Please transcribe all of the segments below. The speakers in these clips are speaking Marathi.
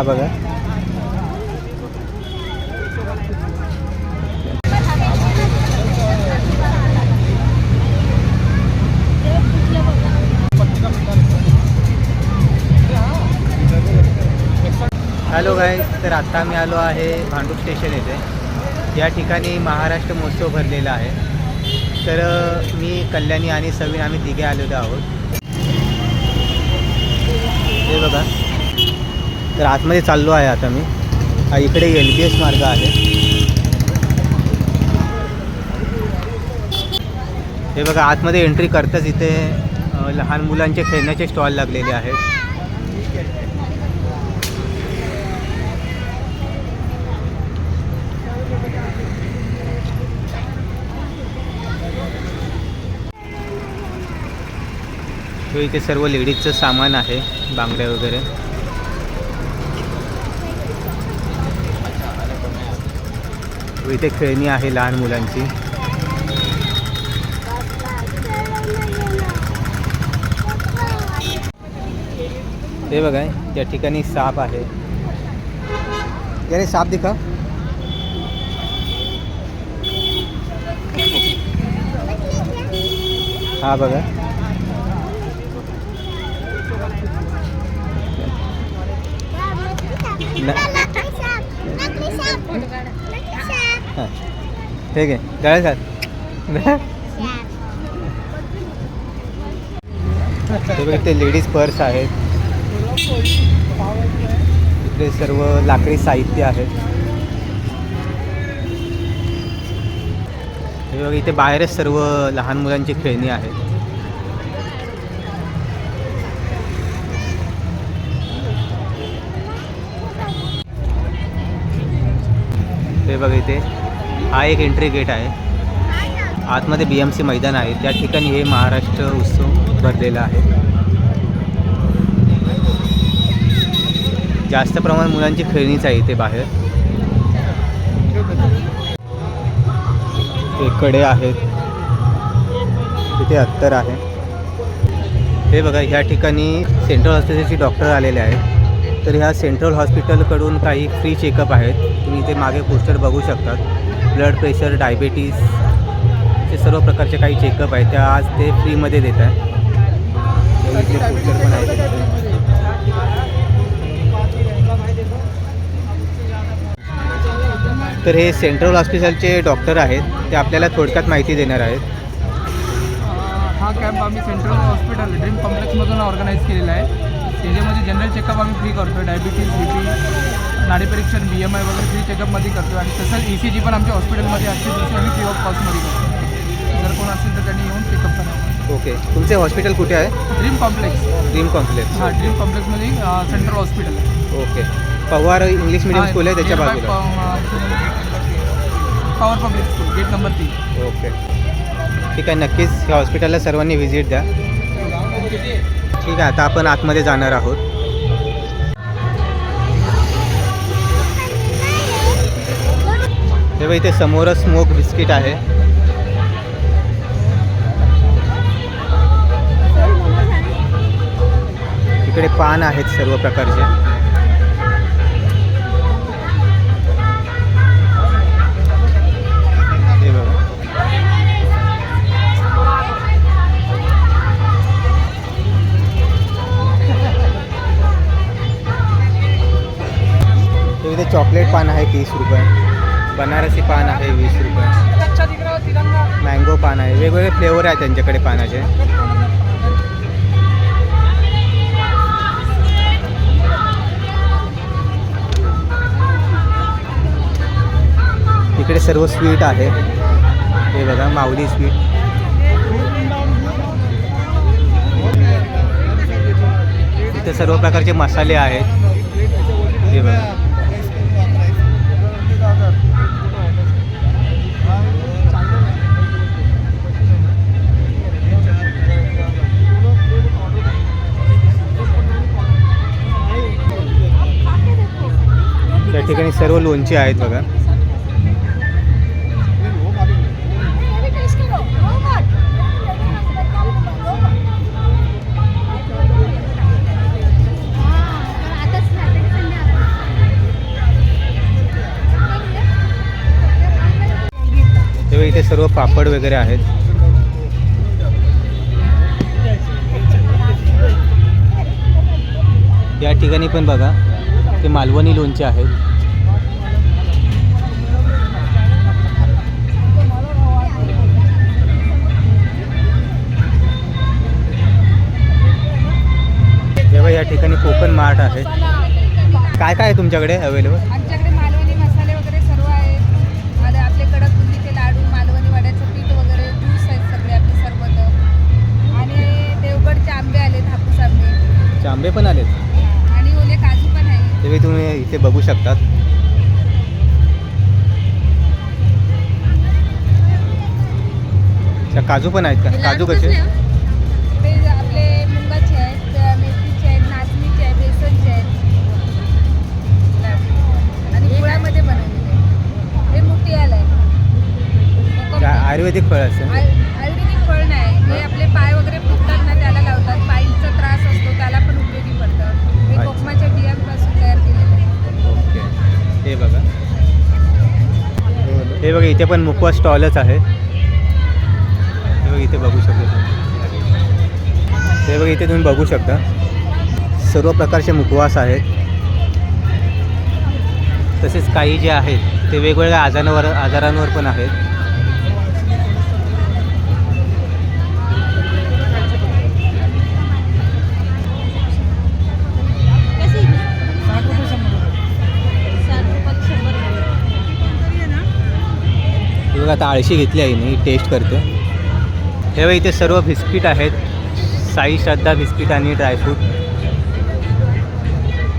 हा बघा. हॅलो गाय तर आत्ता मी आलो आहे भांडूप स्टेशन येथे. या ठिकाणी महाराष्ट्र महोत्सव भरलेला आहे. तर मी कल्याणी आणि सवीन आम्ही तिघे आलेलो आहोत. हे बघा. तर आतमध्ये चाललो आहे आता मी. हा इकडे एल बी एस मार्ग आहे. हे बघा आतमध्ये एंट्री करताच इथे लहान मुलांचे खेळण्याचे स्टॉल लागलेले आहेत. तो इथे सर्व लेडीजचं सामान आहे बांगड्या वगैरे. इथे खेळणी आहे लहान मुलांची. हे साप आहे. याने साप दिखा. हा बघा. हां ठीक आहे. गळ्यात घाल ते लेडीज पर्स आहेत. इकडे सर्व लाकडी साहित्य आहे हे इथे बाहेरच सर्व लहान मुलांची खेळणी आहेत. हे बघा इथे. हा एक एंट्री गेट आहे. आतमध्ये बी एम सी मैदान आहे. त्या ठिकाणी हे महाराष्ट्र उत्सव भरलेला आहे. जास्त प्रमाणात मुलांची खेळणीच आहे इथे बाहेर. हे कडे आहेत. इथे अत्तर आहे. हे बघा ह्या ठिकाणी सेंट्रल हॉस्पिटलचे डॉक्टर आलेले आहेत. तर ह्या सेंट्रल हॉस्पिटलकडून काही फ्री चेकअप आहेत. तुम्ही इथे मागे पोस्टर बघू शकतात. ब्लड प्रेशर डायबेटीस हे सर्व प्रकारचे काही चेकअप आहेत. त्या आज ते फ्रीमध्ये देत आहे पोस्टर पण आहेत. तर हे सेंट्रल हॉस्पिटलचे डॉक्टर आहेत. ते आपल्याला थोडक्यात माहिती देणार आहेत. हा कॅम्प आम्ही सेंट्रल हॉस्पिटल ड्रीम कॉम्प्लेक्समधून ऑर्गनाईज केलेला आहे. त्याच्यामध्ये जनरल चेकअप आम्ही फ्री करतो डायबिटीज बी पी नाडीपरीक्षण बी एम आय वगैरे फ्री चेकअपमध्ये करतो आणि तसंच ई सी जी पण आमच्या हॉस्पिटलमध्ये आजच्या दिवशी आम्ही फ्री ऑफ कॉस्टमध्ये करतो जर कोण असेल तर त्यांनी येऊन चेकअप करा. ओके तुमचे हॉस्पिटल कुठे आहे? ड्रीम कॉम्प्लेक्स ड्रीम कॉम्प्लेक्स हा ड्रीम कॉम्प्लेक्समध्ये सेंट्रल हॉस्पिटल आहे. Okay Pawar English medium school आहे त्याच्या बाजूला. Power public school gate number तीन ओके ठीक आहे नक्कीच ह्या हॉस्पिटलला सर्वांनी व्हिजिट द्या. ठीक आहे आता आपण आतमध्ये जाणार आहोत. हे बघ इथे समोरच स्मोक बिस्किट आहे. इकडे पान आहेत सर्व प्रकारचे. चॉकलेट पान आहे तीस रुपये. बनारसी पान आहे वीस रुपये. मँगो पान आहे. वेगवेगळे फ्लेवर आहे त्यांच्याकडे पानाचे. इकडे सर्व स्वीट आहे. हे बघा माऊली स्वीट इथे सर्व प्रकारचे मसाले आहेत. हे बघा. ठिकाणी सर्व लोणची आहेत बघा. तेव्हा इथे सर्व पापड वगैरे आहेत. या ठिकाणी पण बघा ते मालवणी लोणचे आहेत. जेव्हा या ठिकाणी कोकण मार्ट आहे. काय काय आहे तुमच्याकडे अवेलेबल आमच्याकडे मालवणी मसाले वगैरे सर्व आहेत. आणि आपले कडक बुंदीचे लाडू मालवणी वड्याचं पीठ वगैरे ज्यूस आहेत सगळे आपले सरबत आणि देवगडचे आंबे आलेत हापूस आंबे. आंबे पण आलेत? आणि ओले काजू पण आहे ते तुम्ही इथे बघू शकतात. अच्छा काजू पण आहेत का? काजू कसे? आयुर्वेदिक फळ असेल. आयुर्वेदिक फळ नाही. हे आपले पाय वगैरे फुटतात ना त्याला लावतात. पायीचा त्रास असतो त्याला पण उपयोगी पडतं. हे अच्छा. कोकमाच्या बियांपासून तयार केलेलं आहे. ओके. हे बघा. हे बघा इथे पण मुकवा स्टॉलच आहे. हे बघा इथे बघू शकता तुम्ही. हे बघा इथे तुम्ही बघू शकता. सर्व प्रकारचे मुखवास आहेत. तसेच काही जे आहेत ते वेगवेगळ्या आजारांवर आजारांवर पण आहेत. बघा आता आळशी घेतली आहे मी टेस्ट करते. हे बघ इथे सर्व बिस्किट आहेत. साई श्रद्धा बिस्किट आणि ड्रायफ्रूट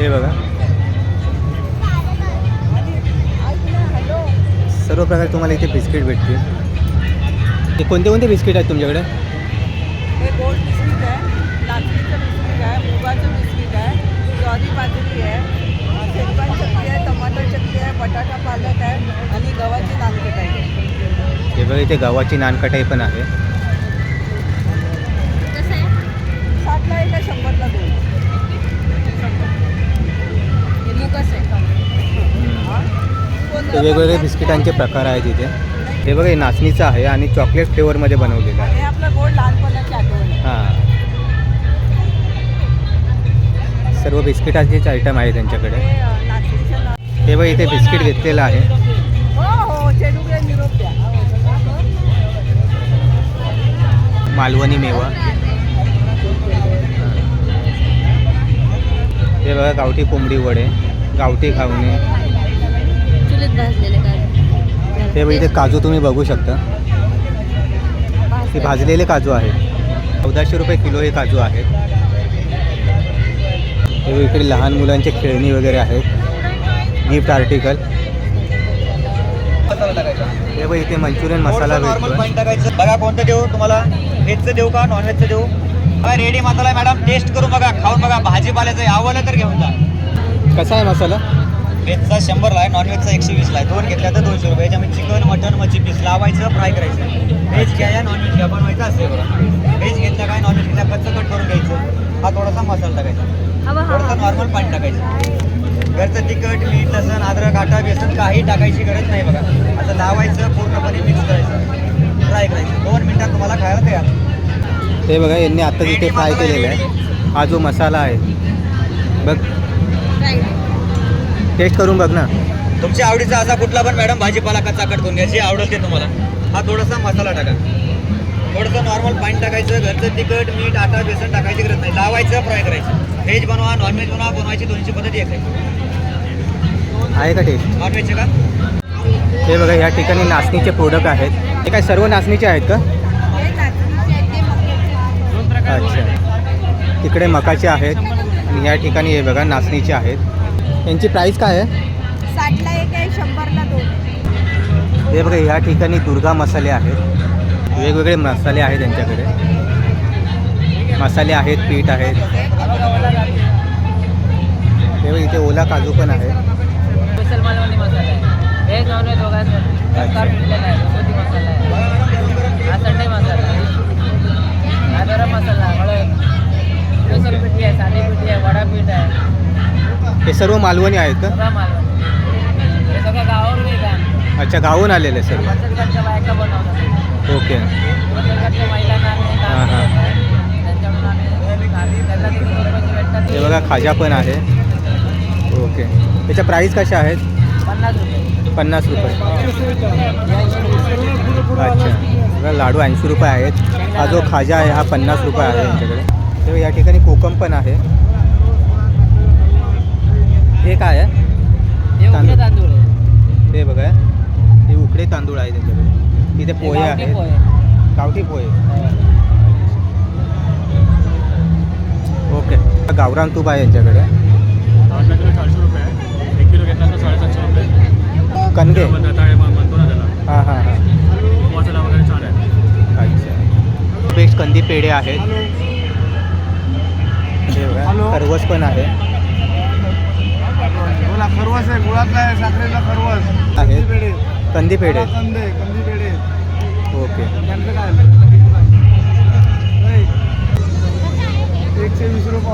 हे बघा. सर्व प्रकारे तुम्हाला इथे बिस्किट भेटतील. हे कोणते कोणते बिस्किट आहेत तुमच्याकडे? हे गोल्ड बिस्किट आहे लाकडीचं बिस्किट आहे मुगाचं बिस्किट आहे ज्वारी बाजरी आहे शेजवान चटणी आहे टमाटर चटणी आहे बटाटा पालक आहे आणि गव्हाची नानकट आहे. हे बघा इथे गव्हाची नानकटाई पण आहे. हे वेगवेगळे बिस्किटांचे प्रकार आहेत इथे. हे बघा हे नाचणीचं आहे आणि चॉकलेट फ्लेवरमध्ये बनवलेलं आहे. हे हां. सर्व बिस्किटाचेच आयटम आहे त्यांच्याकडे. हे हे बघा इथे बिस्किट घेतलेलं आहे. मालवणी मेवा. हे बघा गावठी कोंबडी वडे गावठी खावणे. हे बघा इथे काजू तुम्ही बघू शकता. हे भाजलेले काजू आहेत. चौदाशे रुपये किलो हे काजू आहेत. हे इकडे लहान मुलांचे खेळणी वगैरे आहेत. Gift article. हे बघा इथे मंचुरियन मसाला नॉर्मल पॉईंट टाकायचं. बघा कोणतं देऊ तुम्हाला. व्हेजचं देऊ का नॉनव्हेजचं देऊ? बघा रेडी मसाला आहे मॅडम टेस्ट करून बघा खाऊन बघा. भाजीपाल्याचं आहे, आवडलं तर घेऊन जा. कसा आहे मसाला? व्हेजचा शंभरला आहे नॉनव्हेजचा एकशे वीसला आहे. दोन घेतल्या तर दोनशे रुपये. याच्यामध्ये चिकन मटन मच्छी पीस लावायचं फ्राय करायचं. व्हेज घ्या या नॉनव्हेज घ्या. बनवायचं असते बघा. व्हेज घेतलं काय नॉनव्हेज घेतल्या कच्चं कट करून घ्यायचं. हा थोडासा मसाला टाकायचा. थोडंसं नॉर्मल पाणी टाकायचं. घरचं तिखट मीठ लसण अद्रक आटा बेसन काही टाकायची गरज नाही बघा. असं लावायचं पूर्णपणे मिक्स करायचं. फ्राय करायचं. दोन मिनिटात तुम्हाला खायला तयार. हे बघा यांनी आता तिथे फ्राय केलेलं आहे. हा जो मसाला आहे. बघ. टेस्ट करून बघ ना. तुमच्या आवडीचा असा कुठला पण मॅडम भाजीपाला कच्चा कट करून घ्या. जे आवडेल ते तुम्हाला. हा थोडासा मसाला टाका. थोडंसं नॉर्मल पाणी टाकायचं. घरचं तिखट मीठ आटा बेसन टाकायची गरज नाही. लावायचं फ्राय करायचं. व्हेज बनवा नॉनव्हेज बनवा बनवायची दोन्हीची पद्धती एक आहे. आहे का टेस्ट हे बघा या ठिकाणी नाचणीचे प्रोडक्ट आहेत. हे काय सर्व नाचणीचे आहेत का? हे नाचणीचे आहेत, ते मक्याचे आहेत. अच्छा. तिकडे मकाचे आहेत. आणि या ठिकाणी हे बघा नाचणीचे आहेत. यांची प्राईस काय आहे? साठला एक आहे शंभरला दोन आहे. हे बघा या ठिकाणी दुर्गा मसाले आहेत. वेगवेगळे मसाले आहेत त्यांच्याकडे मसाले आहेत पीठ आहेत. हे बघा इथे ओला काजू पण आहे स्पेशल मालवणी मसाला आहे. व्हेज नॉन व्हेज दोघांसाठी. पिठलेला आहे घरगुती मसाला आहे. हा संडे मसाला आहे. हा गरम मसाला हळद. स्पेशल पिठी आहे साधी पिठी आहे वडा पीठ आहे. हे सर्व मालवणी आहेत का? सगळं मालवणी. हे सगळं गावावरून येत आहे अच्छा गावून आलेले बायका बनवतात. ओके. बचतगटच्या महिलांना आम्ही काम. करतो. त्यांच्याकडून आम्ही आम्ही त्यांना किती दोन पैसे भेटतात. हे बघा खाजा पण आहे. ओके. त्याच्या प्राईस कशा आहेत? पन्नास रुपये. पन्नास रुपये. अच्छा. लाडू ऐंशी रुपये आहेत. हा जो खाजा आहे हा पन्नास रुपये आहे यांच्याकडे. तेव्हा या ठिकाणी कोकम पण आहे. हे काय आहे? हे तांदूळ. उकडे तांदूळ. आहे. हे बघा. हे उकडे तांदूळ आहे त्यांच्याकडे. तिथे पोहे हे गावठी आहेत. पोहे. गावठी पोहे. ओके. गावरान तूप आहे यांच्याकडे अर्धा किलो चारशे रुपये आहे एक किलो घेतला तर साडेसातशे रुपये कणगे? हे म्हणतो ना त्याला. हां हां हां. उपवासाला वगैरे छान आहे. अच्छा. बेस्ट कंदी पेढे आहेत. हे बघा, खरवस पण आहे. बोला खरवस आहे गुळातला आहे साखरेचा खरवस. आहेत कंदी पेढे. कंदे कंदी पेढे. ओके. त्यांचं काय? एकशे वीस रुपये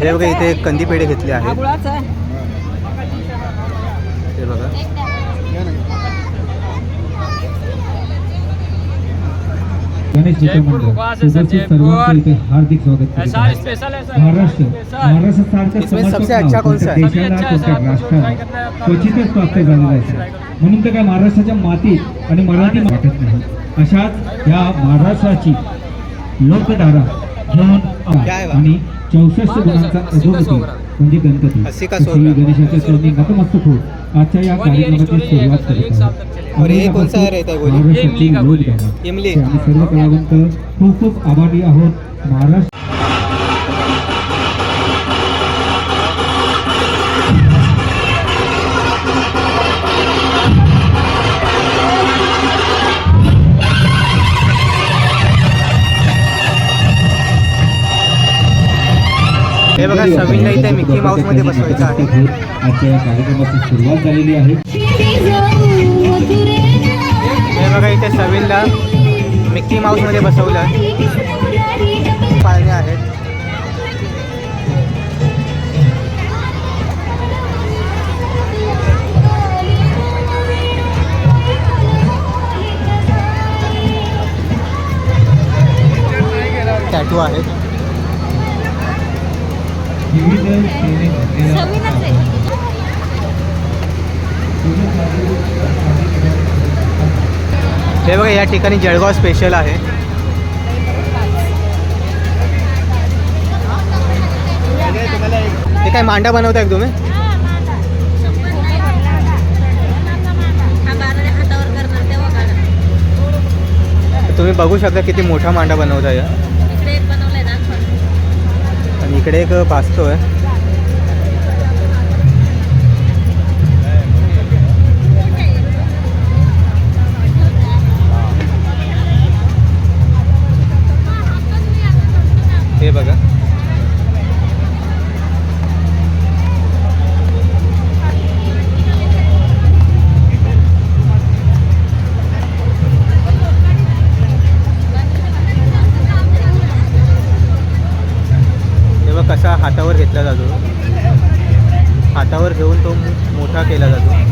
हे बघा इथे कंदी पेढे घेतले हा आहेत गुळाचा आहे. हे बघा. गणेश चित्रमंडळ उपस्थित सर्वांचं इथे हार्दिक स्वागत करीत आहे. महाराष्ट्र महाराष्ट्रासारखं इसमें समर्पक सबसे नाव अच्छा कौन सा कोणत्या है? देशाला कोणत्या राष्ट्राला क्वचितच प्राप्त झालेलं आहे सर. म्हणून तर काय महाराष्ट्राच्या मातीत आणि मराठी वाटत नाही. अशाच या महाराष्ट्राची लोकधारा घेऊन है? आणि चौसष्ट गुणांचा अधोगती म्हणजे गणपती. गणेशाच्या चरणी नतमस्तक होत आजच्या या कार्यक्रमाची सुरुवात करीत आहोत और ये कौन सा है रहता है गोली? महाराष्ट्राची लोकधारा इमली. ते आम्ही सर्व कलावंत खूप खूप आभारी आहोत. महाराष्ट्र हे बघा सविनला इथे मिकी माऊसमध्ये बसवायचं आहे. आजच्या कार्यक्रमाची सुरुवात झालेली आहे हे बघा इथे सविनला मिकी माऊसमध्ये बसवलं. पाळणे आहेत. टॅटू आहेत. हे बघा, या ठिकाणी जळगाव स्पेशल आहे हे काय मांडा बनवताय तुम्ही तुम्ही बघू शकता किती मोठा मांडा बनवता हा. इकडे एक भासतो आहे घेऊन तो मोठा केला जातो.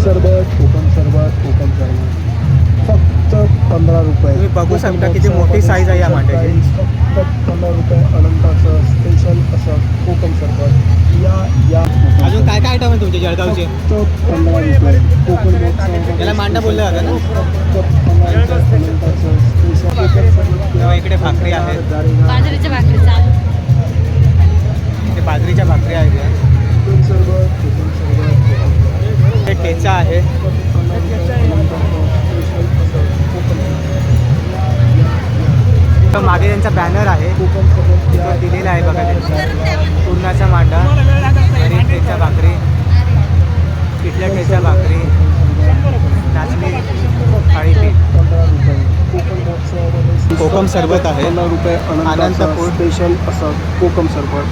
सरबत कोकम सरबत फक्त पंधरा रुपये तुम्ही बघू शकता किती मोठी साईज आहे या मांड्याची. पंधरा रुपये अनंताचं स्पेशल असं कोकम सरबत या या अजून काय काय आयटम आहे तुमचे जळगावचे? फक्त पंधरा रुपये कोकण महोत्सव याला मांडा बोललं जातं ना. फक्त पंधरा रुपये अनंताचं स्पेशल कोकम सरबत तेव्हा इकडे भाकरी आहेत. बाजरीच्या इथे बाजरीच्या भाकरी आहेत या. कोकम सरबत कोकम सरबत कोकम सरबत हे ठेचा आहे. मागे त्यांचा बॅनर आहे. तिथं दिलेला आहे बघा त्यांचा. पूर्णाचा मांडा आणि ठेचा भाकरी. पिठल्या ठेचा भाकरी. नाचणी थाळीपीठ पंधरा कोकम सरबत आहे. पंधरा रुपये अनंत अनंताचं फूड. स्पेशल असं कोकम सरबत.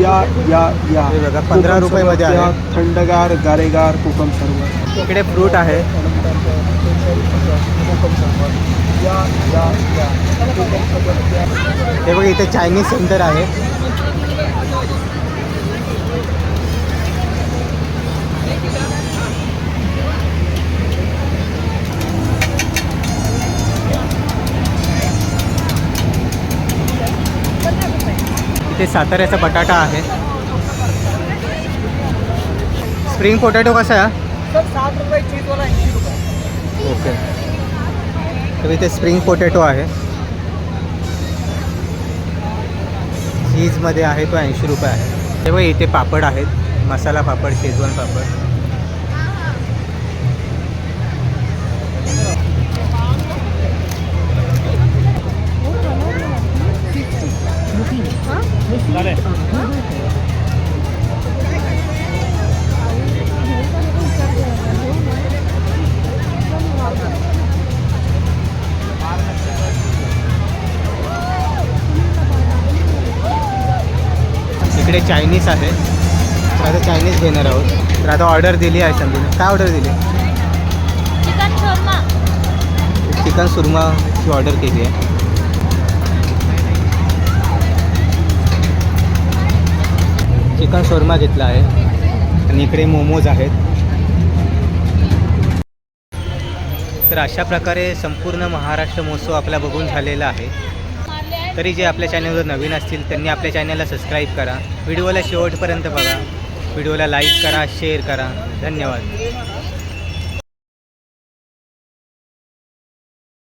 या या या. बघा, 15 कोकम रुपयामध्ये आहे. थंडगार गारेगार कोकम सरबत. इकडे फ्रूट आहे. कोकम सरबत. हे बघा इथे चायनीज सेंटर आहे. इथे साताऱ्याचा बटाटा आहे. स्प्रिंग पोटॅटो कसा आहे. तर इथे स्प्रिंग पोटॅटो आहे. चीजमध्ये आहे तो ऐंशी रुपये आहे. तेव्हा इथे पापड आहेत. मसाला पापड शेजवान पापड. चायनीज आहे. तर आता चायनीज घेणार आहोत. तर आता ऑर्डर दिली आहे संधीने काय ऑर्डर दिली? चिकन सुरमाची ऑर्डर केली आहे. चिकन शोरमा घेतला आहे. आणि इकडे मोमोज आहेत. तर अशा प्रकारे संपूर्ण महाराष्ट्र महोत्सव आपला बघून झालेला आहे. तरी जे आपल्या चॅनलवर नवीन असतील त्यांनी आपल्या चॅनलला सबस्क्राईब करा. व्हिडिओला शेवटपर्यंत बघा. व्हिडिओला लाईक करा शेअर करा. धन्यवाद.